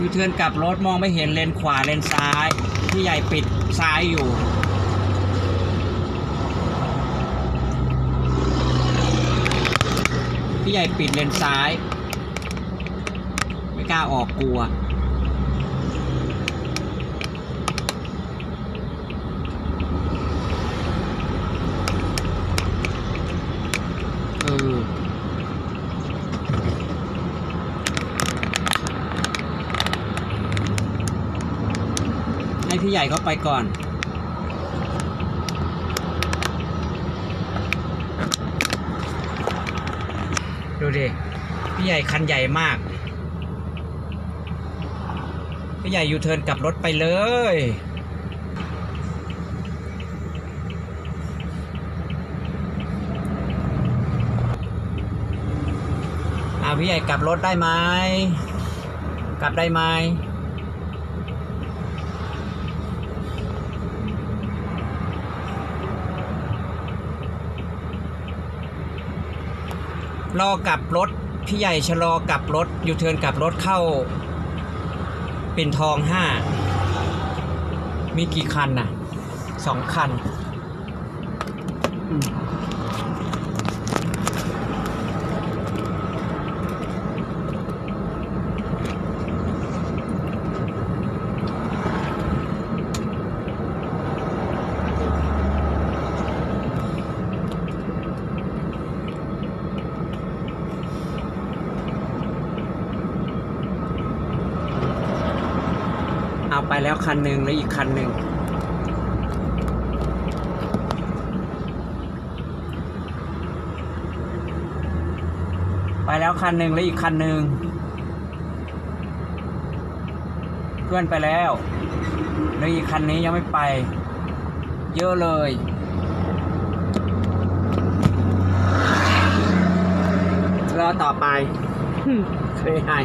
ยูเทิร์นกลับรถมองไม่เห็นเลนขวาเลนซ้าย พี่ใหญ่ปิดซ้ายอยู่พี่ใหญ่ปิดเลนซ้าย ไม่กล้าออกกลัว เออ ให้พี่ใหญ่เขาไปก่อน ดูดิ พี่ใหญ่คันใหญ่มาก พี่ใหญ่ยูเทิร์นกลับรถไปเลยอาพี่ใหญ่กลับรถได้ไหม กลับได้ไหม รอกลับรถพี่ใหญ่ชะลอกลับรถยูเทิร์นกลับรถเข้า เป็นทองห้ามีกี่คันน่ะสองคัน ไปแล้วคันหนึ่งแล้วอีกคันหนึ่งไปแล้วคันหนึ่งแล้วอีกคันหนึ่งเพื่อนไปแล้วแล้วอีกคันนี้ยังไม่ไป เยอะเลยรอต่อไปเคยให้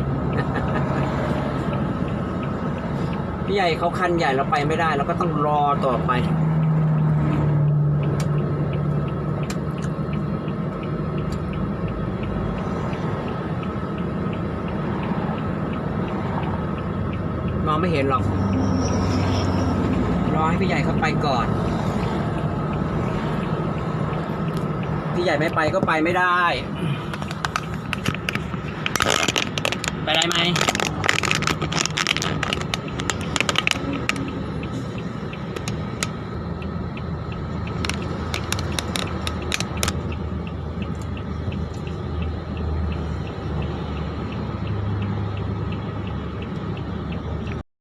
พี่ใหญ่เขาคันใหญ่เราไปไม่ได้เราก็ต้องรอต่อไป มองไม่เห็นหรอก รอให้พี่ใหญ่เขาไปก่อน พี่ใหญ่ไม่ไปก็ไปไม่ได้ ไปได้ไหม